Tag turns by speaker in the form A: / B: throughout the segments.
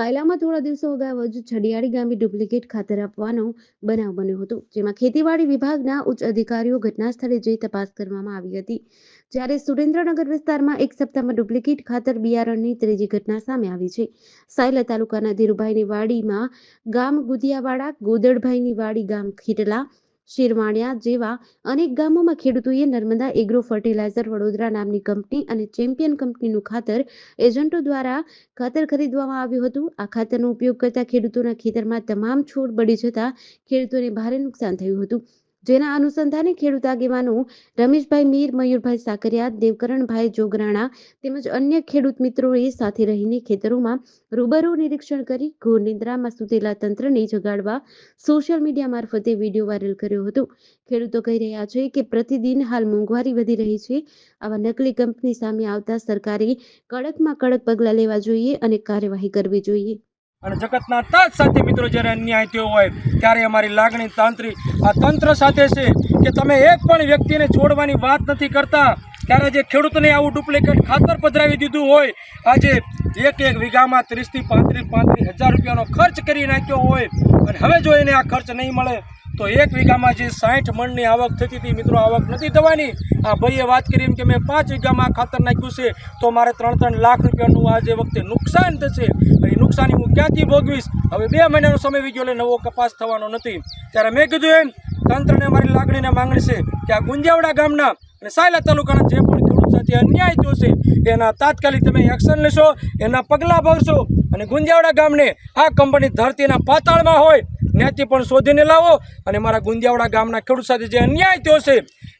A: સાયલામાં થોડા દિવસો અગાઉ જ છડિયાળી ગામે ડુપ્લિકેટ ખાતર આપવાનો બનાવ બન્યો હતો, જેમાં ખેતીવાડી વિભાગના ઉચ્ચ અધિકારીઓ ઘટના સ્થળે જઈ તપાસ કરવામાં આવી હતી. જ્યારે સુરેન્દ્રનગર વિસ્તારમાં એક સપ્તાહમાં ડુપ્લિકેટ ખાતર બિયારણની ત્રીજી ઘટના સામે આવી છે. સાયલા તાલુકાના ધીરુભાઈની વાડીમાં ગામ ગુદિયાવાડા, ગોદડભાઈની વાડી ગામ ખીટલા શિરવાણિયા જેવા અનેક ગામોમાં ખેડૂતોએ નર્મદા એગ્રો ફર્ટિલાઇઝર વડોદરા નામની કંપની અને ચેમ્પિયન કંપનીનું ખાતર એજન્ટો દ્વારા ખાતર ખરીદવામાં આવ્યું હતું. આ ખાતરનો ઉપયોગ કરતા ખેડૂતોના ખેતરમાં તમામ છોડ બળી જતા ખેડૂતોને ભારે નુકસાન થયું હતું. જેના અનુસંધાને ખેડૂત આગેવાનો રમેશભાઈ મીર, મયુરભાઈ સાકરિયા, દેવકરણભાઈ જોગરાણા તેમજ અન્ય ખેડૂત મિત્રોએ સાથે રહીને ખેતરોમાં રૂબરૂ નિરીક્ષણ કરી ઘોર નિંદ્રામાં સુતેલા તંત્રને જગાડવા સોશિયલ મીડિયા મારફતે વીડિયો વાયરલ કર્યો હતો. ખેડૂતો કહી રહ્યા છે કે પ્રતિદિન હાલ મોંઘવારી વધી રહી છે. આવા નકલી કંપની સામે આવતા સરકારે કડકમાં કડક પગલાં લેવા જોઈએ અને કાર્યવાહી કરવી જોઈએ.
B: અને જગતના તાજ સાથે મિત્રો જ્યારે અન્યાય થયો હોય, ત્યારે અમારી લાગણી તાંત્રિક, આ તંત્ર સાથે છે કે તમે એક પણ વ્યક્તિને છોડવાની વાત નથી કરતા, ત્યારે જે ખેડૂતને આવું ડુપ્લિકેટ ખાતર પધરાવી દીધું હોય, આજે એક એક વીઘામાં ત્રીસથી પાંત્રીસ પાંત્રીસ હજાર રૂપિયાનો ખર્ચ કરી નાખ્યો હોય, અને હવે જો એને આ ખર્ચ નહીં મળે તો એક વીઘામાં જે સાઠ મણની આવક થતી હતી, મિત્રો, આવક નથી થવાની. આ ભાઈએ વાત કરી એમ કે મેં પાંચ વીઘામાં ખાતર નાખ્યું છે, તો મારે ત્રણ ત્રણ લાખ રૂપિયાનું આ જે વખતે નુકસાન થશે એ નુકસાની હું ક્યાંથી ભોગવીશ? હવે બે મહિનાનો સમય વી એટલે નવો કપાસ થવાનો નથી. ત્યારે મેં કીધું એમ, તંત્રને મારી લાગણીને માંગણી છે કે આ ગુંજાવડા ગામના અને સાયલા તાલુકાના જે પણ ખેડૂત સાથે અન્યાય થયો છે, એના તાત્કાલિક તમે એક્શન લેશો, એના પગલાં ભરશો અને ગુંજાવડા ગામને આ કંપની ધરતીના પાતાળમાં હોય ત્યાંથી પણ શોધીને લાવો અને મારા ગુંદિયાવાડા ગામના ખેડૂત સાથે જે અન્યાય થયો છે,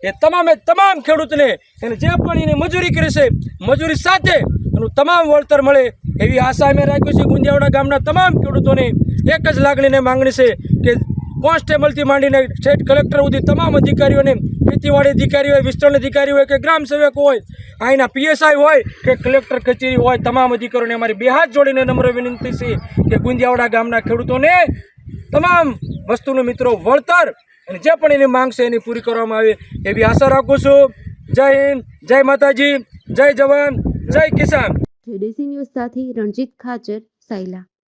B: એ તમામે તમામ ખેડૂતને એને જે પણ એને મજૂરી કરી છે, મજૂરી સાથે એનું તમામ વળતર મળે એવી આશા અમે રાખ્યું છે ગુંદિયાવાડા ગામના તમામ ખેડૂતોને એક જ લાગણીને માંગણી છે કે કોન્સ્ટેબલથી માંડીને સ્ટેટ કલેક્ટર સુધી તમામ અધિકારીઓને, ખેતીવાડી અધિકારી હોય, વિસ્તરણ અધિકારી હોય કે ગ્રામ સેવક હોય અહીંના પીએસઆઈ હોય કે કલેક્ટર કચેરી હોય, તમામ અધિકારીઓને અમારી બે હાથ જોડીને નમ્ર વિનંતી છે કે ગુંજિયાવાડા ગામના ખેડૂતોને તમામ વસ્તુનું મિત્રો વળતર અને જે પણ એની માંગ છે એની પૂરી કરવામાં આવે એવી આશા રાખું છું. જય હિન્દ, જય માતાજી, જય જવાન, જય કિસાન.
A: જેડીસી ન્યૂઝ સાથે રણજીત ખાચર, સાયલા.